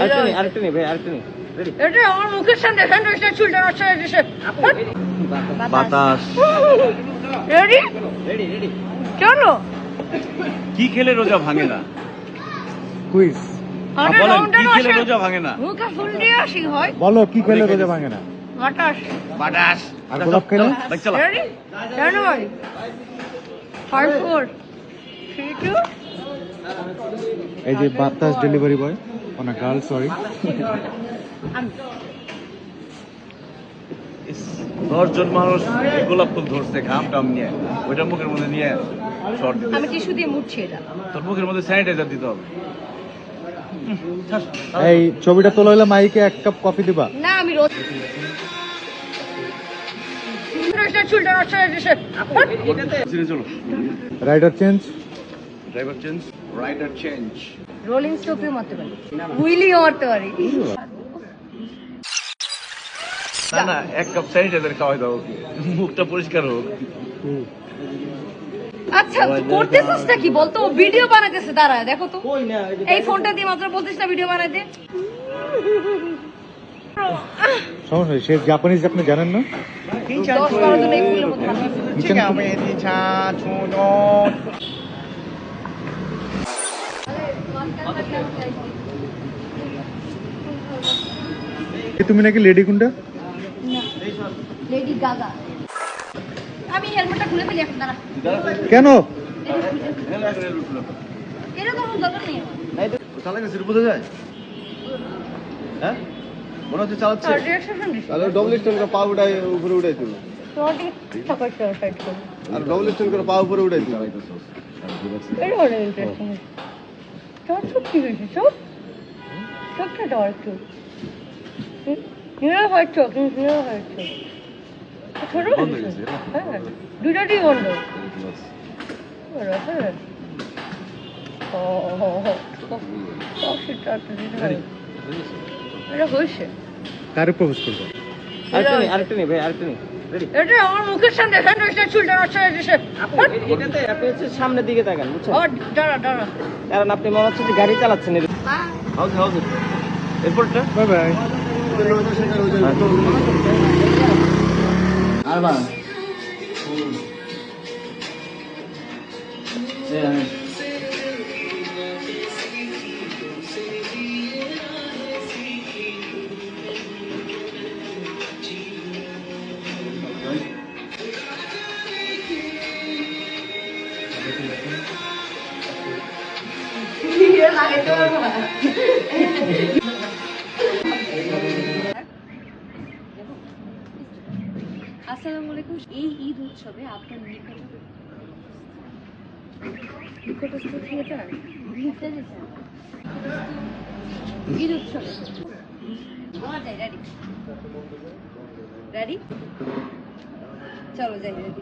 আরেকটা নেই আরেকটা নেই ভাই আরেকটা নেই এটা আমার মুখের সামনে স্যান্ডউইচটা চুলটা নষ্ট হয়ে গেছে বাতাস। রেডি রেডি রেডি চলো কি খেলে রোজা ভাঙে না? কুইজ বলেন কি খেলে রোজা ভাঙে না? মুখে ফুল দিয়ে আসি হয়। বলো কি খেলে রোজা ভাঙে না? বাতাস। বাতাস। আর গোলাপ খেলে? রেডি জানো ভাই ফাইভ ফোর থ্রি টু এই যে বাতাস ডেলিভারি বয় ওনা গার্ল সরি দশজন মানুষ গোলাপ ফুল ধরছে ঘাম টাম নিয়ে। ওইটা মুখের মধ্যে নিয়ে শর্ট দিতে আমি টিস্যু দিয়ে মুছছি এটা। তোর মুখের মধ্যে স্যানিটাইজার দিতে হবে। এই ছবিটা তোলা হলে মাইকে এক কাপ কফি দিবা। না আমি রোজ rider change driver change rider change না না এক কাপ স্যানিটাইজার খাওয়াই দাও ওকে। মুখটা পরিষ্কার হোক। আচ্ছা করতেছিসটা কি বলতো ভিডিও বানাইতেছে দাঁড়ায় দেখো তো। এই ফোনটা দিয়ে মাত্র বলতিস না ভিডিও বানাইতে সমস্যা সে জাপানিজ আপনি জানেন না? দশ বারো জন এই ফুলের তুমি নাকি লেডি কোনটা লেডি গাগা। আমি হেলমেটটা খুলে ফেলি এখন দাঁড়া। কেন? এটা তো দরকার নেই আমার। চালা বোঝা যায়? হ্যাঁ? মনে হচ্ছে চালাচ্ছে। তাহলে ডবল করে পা উঠাই উপরে উঠাই। আর ডবল করে। পা উপরে উঠাই এটা। তোর চোখ কি হয়েছে? চোখ? চোখটা একটু। হুম? নীরব হয় চোখ, নীরব হয় চোখ। ছোট? হয়ে হ্যাঁ, দুটাতেই বন্ধ। কারে প্রপোজ করবে আরেকটা নেই আরেকটা নেই ভাই আরেকটা নেই এটা আমার মুখের সামনে স্যান্ডউইচটা চুলটা নষ্ট হয়ে গেছে। এটাতে আপনি হচ্ছে সামনের দিকে তাকান বুঝছেন? ও দাঁড়া দাঁড়া। কারণ আপনি মনে হচ্ছে যে গাড়ি চালাচ্ছেন। এরকম। হাউস হাউস এরপরটা বাই বাই আসসালামু আলাইকুম। এই ঈদ উৎসবে আপনার নিকট নিকটস্থ থিয়েটার? ঈদ উৎসবে? রেডি রেডি চলো, যাই রেডি